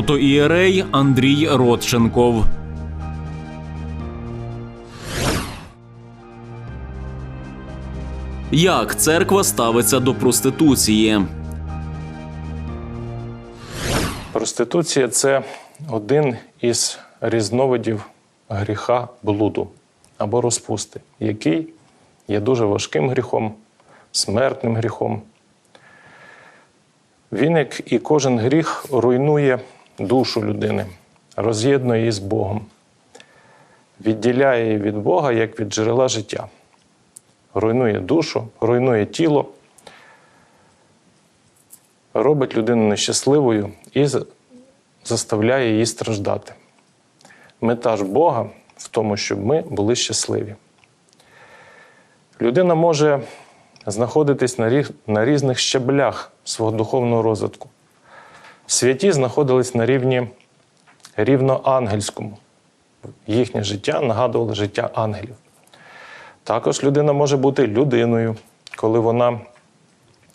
протоієрей Андрій Родченков. Як церква ставиться до проституції? Проституція це один із різновидів гріха блуду або розпусти, який є дуже важким гріхом, смертним гріхом. Він, як і кожен гріх, руйнує душу людини, роз'єднує її з Богом, відділяє її від Бога як від джерела життя, руйнує душу, руйнує тіло, робить людину нещасливою і заставляє її страждати. Мета ж Бога в тому, щоб ми були щасливі. Людина може знаходитись на, різних щаблях свого духовного розвитку. Святі знаходились на рівні рівноангельському. Їхнє життя нагадувало життя ангелів. Також людина може бути людиною, коли вона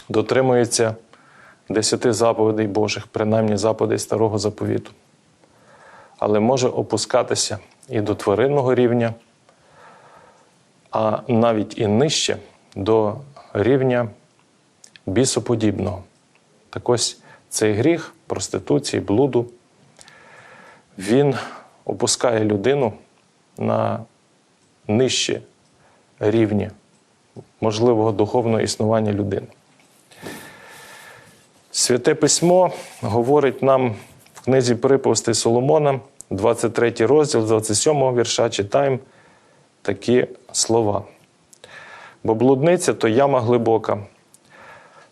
дотримується десяти заповідей Божих, принаймні заповідей Старого заповіту. Але може опускатися і до тваринного рівня, а навіть і нижче до рівня бісоподібного. Так ось цей гріх проституції, блуду, він опускає людину на нижчі рівні можливого духовного існування людини. Святе письмо говорить нам в книзі приповстей Соломона, 23 розділ, 27 вірша, читаємо такі слова. Бо блудниця то яма глибока,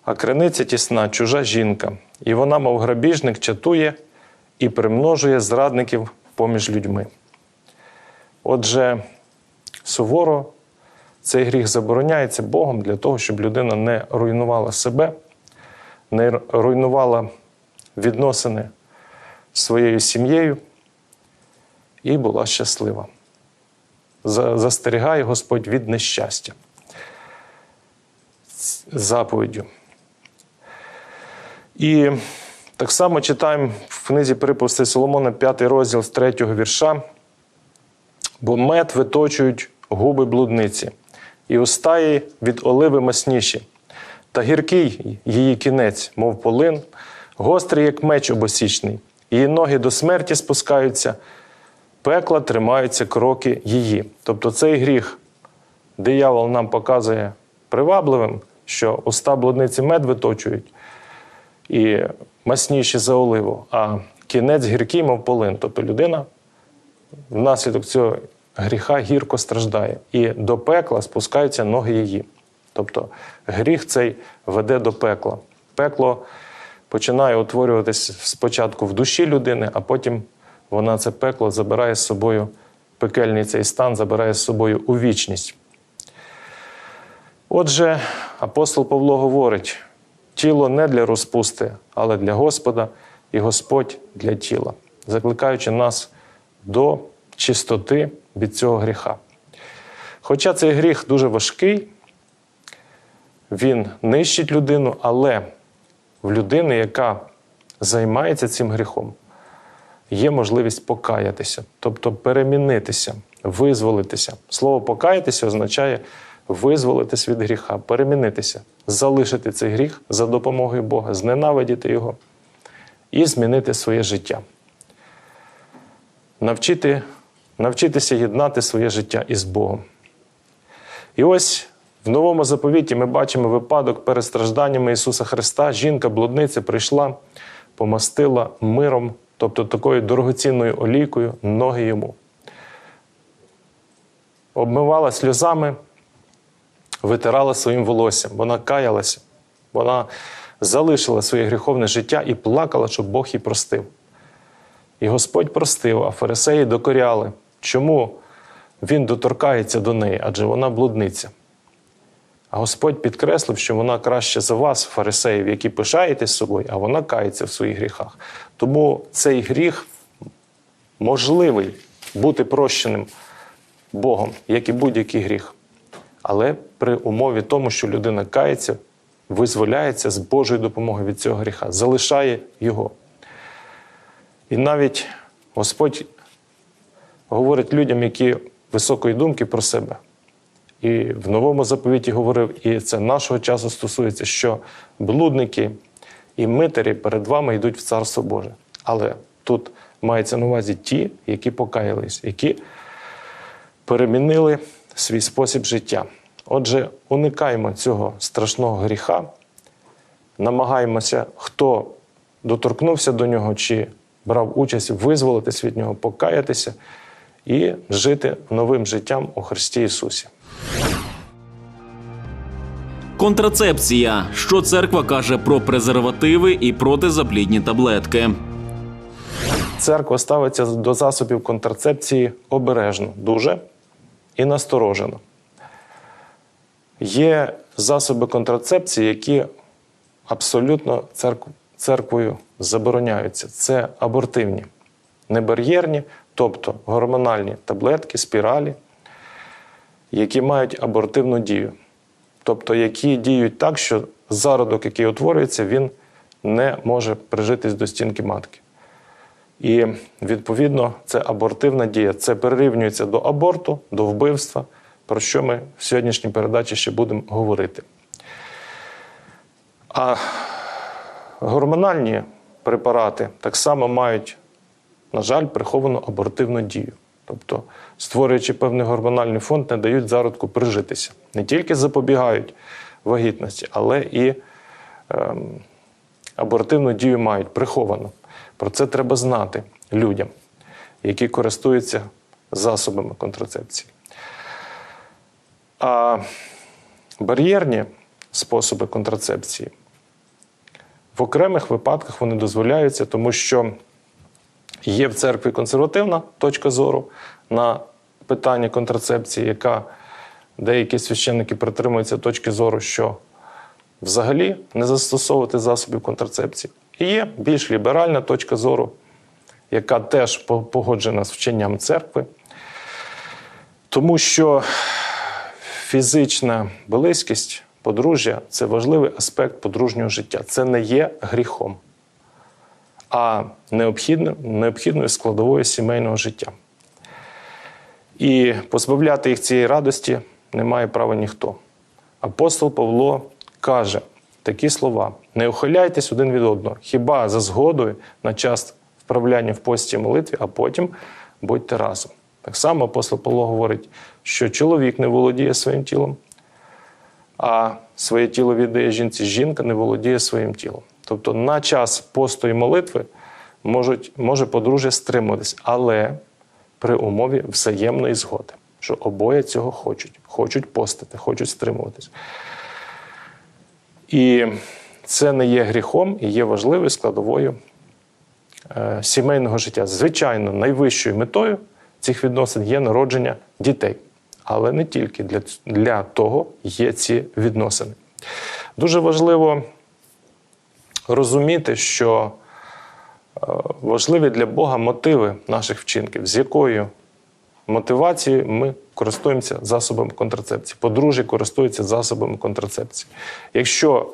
а криниця тісна, чужа жінка, і вона, мов грабіжник, чатує і примножує зрадників поміж людьми. Отже, суворо цей гріх забороняється Богом для того, щоб людина не руйнувала себе, не руйнувала відносини з своєю сім'єю і була щаслива. За- Застерігає Господь від нещастя заповіддю. І так само читаємо в книзі Приповсти Соломона, 5 розділ з 3 вірша. Бо мед виточують губи блудниці, і уста її від оливи масніші, та гіркий її кінець, мов полин, гострий, як меч обосічний, її ноги до смерті спускаються, пекла тримаються кроки її. Тобто цей гріх диявол нам показує привабливим, що уста блудниці мед виточують і масніші за оливу, а кінець гіркий, мов полин. Тобто людина внаслідок цього гріха гірко страждає, і до пекла спускаються ноги її. Тобто гріх цей веде до пекла. Пекло починає утворюватись спочатку в душі людини, а потім вона це пекло забирає з собою, пекельний цей стан забирає з собою у вічність. Отже, апостол Павло говорить: тіло не для розпусти, але для Господа, і Господь для тіла, закликаючи нас до чистоти від цього гріха. Хоча цей гріх дуже важкий, він нищить людину, але в людини, яка займається цим гріхом, є можливість покаятися, тобто перемінитися, визволитися. Слово покаятися означає визволитись від гріха, перемінитися, залишити цей гріх за допомогою Бога, зненавидіти його і змінити своє життя. Навчити, навчитися єднати своє життя із Богом. І ось в новому заповіті ми бачимо випадок перед стражданнями Ісуса Христа. Жінка-блудниця прийшла, помастила миром, тобто такою дорогоцінною олійкою, ноги йому. Обмивала сльозами, витирала своїм волоссям. Вона каялася, вона залишила своє гріховне життя і плакала, щоб Бог їй простив. І Господь простив, а фарисеї докоряли. Чому він доторкається до неї? Адже вона блудниця. А Господь підкреслив, що вона краще за вас, фарисеїв, які пишаєтесь собою, а вона кається в своїх гріхах. Тому цей гріх можливий бути прощеним Богом, як і будь-який гріх. Але при умові тому, що людина кається, визволяється з Божою допомогою від цього гріха, залишає його. І навіть Господь говорить людям, які високої думки про себе. І в новому заповіті говорив, і це нашого часу стосується, що блудники і митарі перед вами йдуть в Царство Боже. Але тут мається на увазі ті, які покаялись, які перемінили свій спосіб життя. Отже, уникаємо цього страшного гріха, намагаємося, хто доторкнувся до нього чи брав участь, визволитись від нього, покаятися і жити новим життям у Христі Ісусі. Контрацепція. Що церква каже про презервативи і протизаплідні таблетки. Церква ставиться до засобів контрацепції обережно, дуже і насторожено. Є засоби контрацепції, які абсолютно церкв- церквою забороняються. Це абортивні, небар'єрні, тобто гормональні таблетки, спіралі, які мають абортивну дію. Тобто, які діють так, що зародок, який утворюється, він не може прижитись до стінки матки. І відповідно це абортивна дія. Це перерівнюється до аборту, до вбивства, про що ми в сьогоднішній передачі ще будемо говорити. А гормональні препарати так само мають, на жаль, приховану абортивну дію. Тобто, створюючи певний гормональний фонд, не дають зародку прижитися. Не тільки запобігають вагітності, але і ем, абортивну дію мають приховану. Про це треба знати людям, які користуються засобами контрацепції. А бар'єрні способи контрацепції в окремих випадках вони дозволяються, тому що є в церкві консервативна точка зору на питання контрацепції, яка деякі священники притримуються точки зору, що взагалі не застосовувати засобів контрацепції. І є більш ліберальна точка зору, яка теж погоджена з вченням церкви, тому що фізична близькість подружжя це важливий аспект подружнього життя. Це не є гріхом, а необхідною, складовою сімейного життя. І позбавляти їх цієї радості не має права ніхто. Апостол Павло каже такі слова: не ухиляйтесь один від одного, хіба за згодою на час вправляння в пості і молитві, а потім будьте разом. Так само апостол Павло говорить, що чоловік не володіє своїм тілом, а своє тіло віддає жінці, жінка не володіє своїм тілом. Тобто на час посту і молитви можуть, може подружжя стримуватись, але при умові взаємної згоди, що обоє цього хочуть, хочуть постити, хочуть стримуватись. І це не є гріхом і є важливою складовою е, сімейного життя. Звичайно, найвищою метою цих відносин є народження дітей. Але не тільки для, для того є ці відносини. Дуже важливо розуміти, що е, важливі для Бога мотиви наших вчинків, з якою мотивацією ми користуємося засобами контрацепції. Подружжя користуються засобами контрацепції. Якщо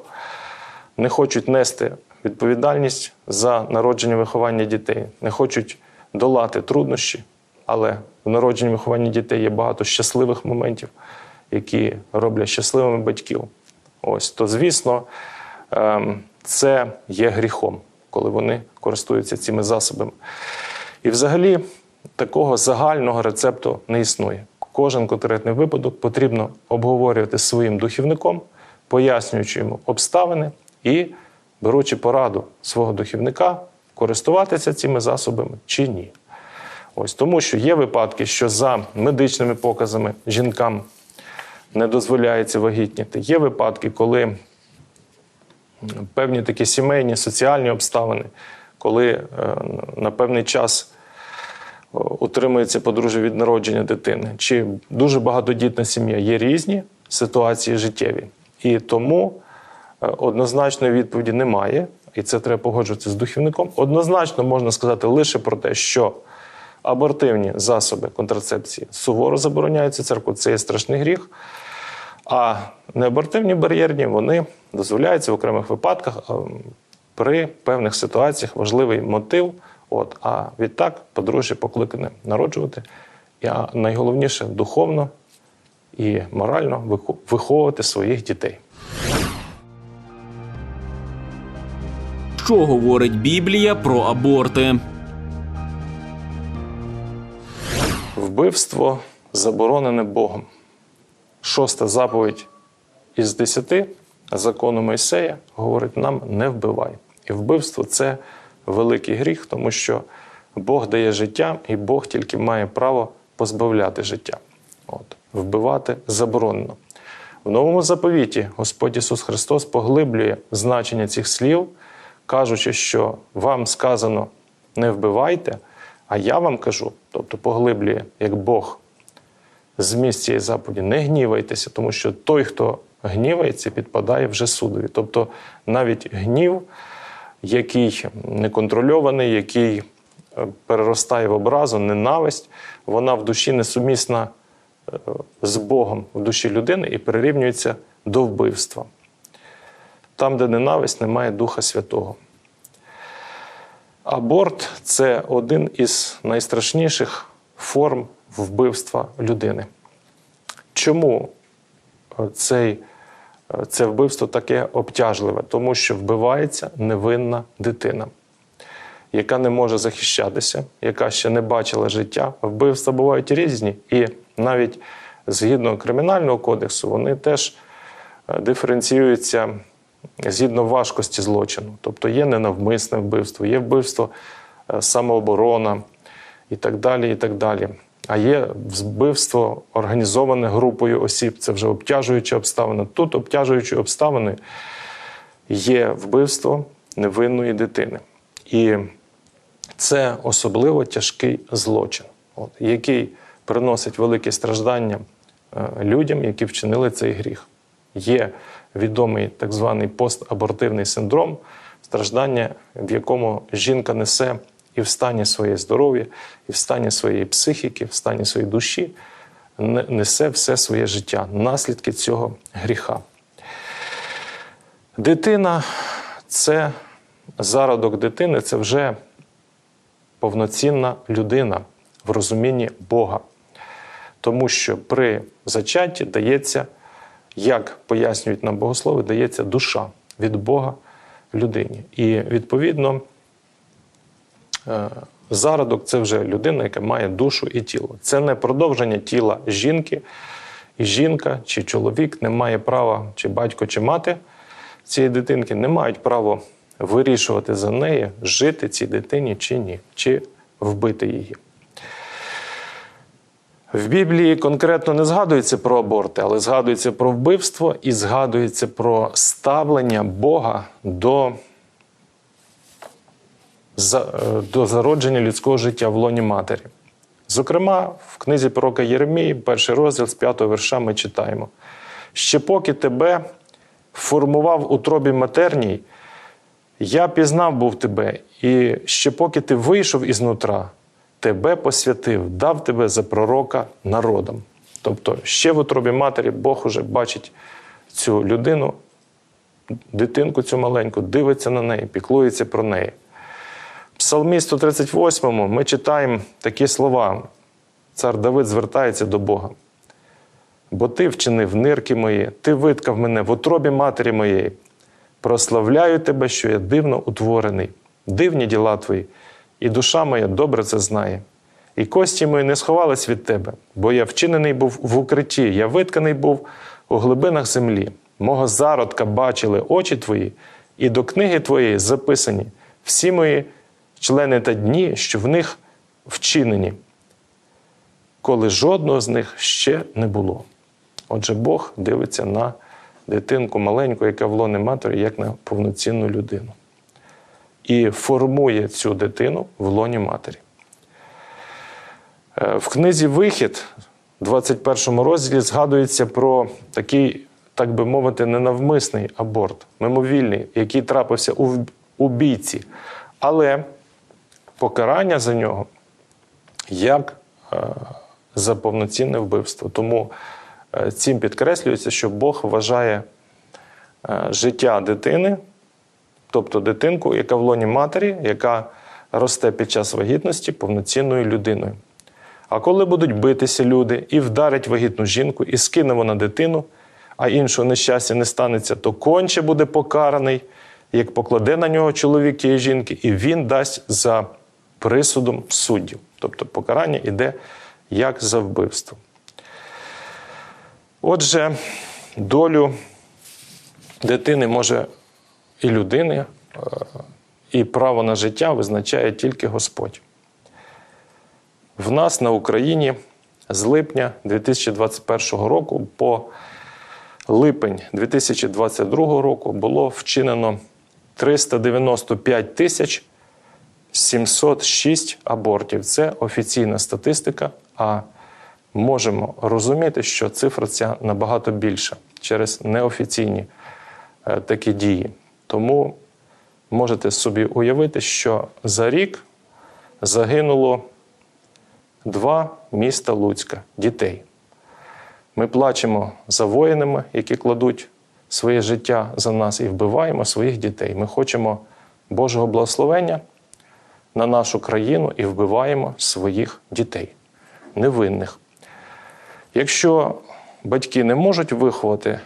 не хочуть нести відповідальність за народження виховання дітей, не хочуть долати труднощі, але в народженні вихованні дітей є багато щасливих моментів, які роблять щасливими батьків. Ось то, звісно, ем, це є гріхом, коли вони користуються цими засобами. І взагалі такого загального рецепту не існує. Кожен конкретний випадок потрібно обговорювати своїм духівником, пояснюючи йому обставини і беручи пораду свого духівника, користуватися цими засобами чи ні. Ось тому, що є випадки, що за медичними показами жінкам не дозволяється вагітніти. Є випадки, коли певні такі сімейні, соціальні обставини, коли е, на певний час утримується подружжя від народження дитини, чи дуже багатодітна сім'я, є різні ситуації життєві. І тому е, однозначної відповіді немає, і це треба погоджуватися з духівником. Однозначно можна сказати лише про те, що абортивні засоби контрацепції суворо забороняються церкву, це є страшний гріх. А неабортивні бар'єрні вони дозволяються в окремих випадках при певних ситуаціях важливий мотив От, а відтак подружжя покликане народжувати, а найголовніше духовно і морально виховувати своїх дітей. Що говорить Біблія про аборти? Вбивство заборонене Богом. Шоста заповідь із десяти закону Мойсея говорить нам не вбивай. І вбивство це великий гріх, тому що Бог дає життя, і Бог тільки має право позбавляти життя. От. Вбивати заборонено. В новому заповіті Господь Ісус Христос поглиблює значення цих слів, кажучи, що вам сказано не вбивайте, а я вам кажу, тобто поглиблює як Бог зміст цієї заповіді, не гнівайтеся, тому що той, хто гнівається, підпадає вже судові. Тобто навіть гнів, який неконтрольований, який е, переростає в образу, ненависть, вона в душі несумісна е, з Богом в душі людини і перерівнюється до вбивства. Там, де ненависть, немає Духа Святого. Аборт це один із найстрашніших форм вбивства людини. Чому е, цей, це вбивство таке обтяжливе? Тому що вбивається невинна дитина, яка не може захищатися, яка ще не бачила життя. Вбивства бувають різні, і навіть згідно кримінального кодексу, вони теж е, диференціюються згідно важкості злочину. Тобто є ненавмисне вбивство, є вбивство е, самооборона і так далі. і так далі. А є вбивство організоване групою осіб, це вже обтяжуюча обставина. Тут обтяжуючою обставиною є вбивство невинної дитини. І це особливо тяжкий злочин, от, який приносить великі страждання е, людям, які вчинили цей гріх. Є відомий так званий постабортивний синдром, страждання, в якому жінка несе і в стані своєї здоров'я, і в стані своєї психіки, в стані своєї душі, несе все своє життя, наслідки цього гріха. Дитина це зародок дитини, це вже повноцінна людина в розумінні Бога. Тому що при зачатті дається, як пояснюють нам богослови, дається душа від Бога людині. І відповідно зародок це вже людина, яка має душу і тіло. Це не продовження тіла жінки, і жінка чи чоловік не має права, чи батько, чи мати цієї дитинки не мають права вирішувати за неї, жити цій дитині чи ні, чи вбити її. В Біблії конкретно не згадується про аборти, але згадується про вбивство і згадується про ставлення Бога до, е, до зародження людського життя в лоні матері. Зокрема, в книзі пророка Єремії, перший розділ з п'ятого вірша, ми читаємо: ще поки тебе формував у тробі матерній, я пізнав був тебе, і ще поки ти вийшов із нутра, тебе посвятив, дав тебе за пророка народом. Тобто, ще в утробі матері Бог уже бачить цю людину, дитинку цю маленьку, дивиться на неї, піклується про неї. Псалмі 138 ми читаємо такі слова. Цар Давид звертається до Бога. Бо ти вчинив нирки мої, ти виткав мене в утробі матері моєї. Прославляю тебе, що я дивно утворений, дивні діла твої, і душа моя добре це знає. І кості мої не сховались від тебе, бо я вчинений був в укритті, я витканий був у глибинах землі. Мого зародка бачили очі твої, і до книги твоєї записані всі мої члени та дні, що в них вчинені, коли жодного з них ще не було. Отже, Бог дивиться на дитинку маленьку, яка в лоні матері, як на повноцінну людину. І формує цю дитину в лоні матері. Е, В книзі Вихід, в 21 розділі, згадується про такий, так би мовити, ненавмисний аборт, мимовільний, який трапився у бійці. Але покарання за нього як е, за повноцінне вбивство. Тому е, цим підкреслюється, що Бог вважає е, життя дитини, тобто дитинку, яка в лоні матері, яка росте під час вагітності повноцінною людиною. А коли будуть битися люди і вдарять вагітну жінку, і скине вона дитину, а іншого нещастя не станеться, то конче буде покараний, як покладе на нього чоловік тієї жінки, і він дасть за присудом суддів. Тобто покарання йде як за вбивство. Отже, долю дитини може і людини, е, і право на життя визначає тільки Господь. В нас на Україні з липня 2021 року по липень 2022 року було вчинено 395 тисяч 706 абортів. Це офіційна статистика, а можемо розуміти, що цифра ця набагато більша через неофіційні е, такі дії. Тому можете собі уявити, що за рік загинуло два міста Луцька дітей. Ми плачемо за воїнами, які кладуть своє життя за нас, і вбиваємо своїх дітей. Ми хочемо Божого благословення на нашу країну і вбиваємо своїх дітей, невинних. Якщо батьки не можуть виховати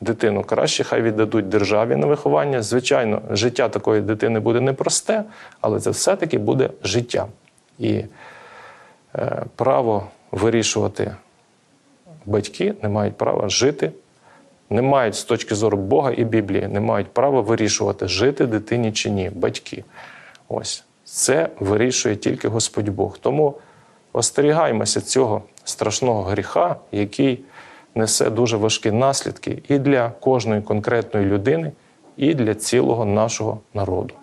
дитину, краще хай віддадуть державі на виховання. Звичайно, життя такої дитини буде непросте, але це все-таки буде життя. І е, право вирішувати батьки не мають права жити, не мають з точки зору Бога і Біблії, не мають права вирішувати, жити дитині чи ні, батьки. Ось це вирішує тільки Господь Бог. Тому остерігаймося цього страшного гріха, який несе дуже важкі наслідки і для кожної конкретної людини, і для цілого нашого народу.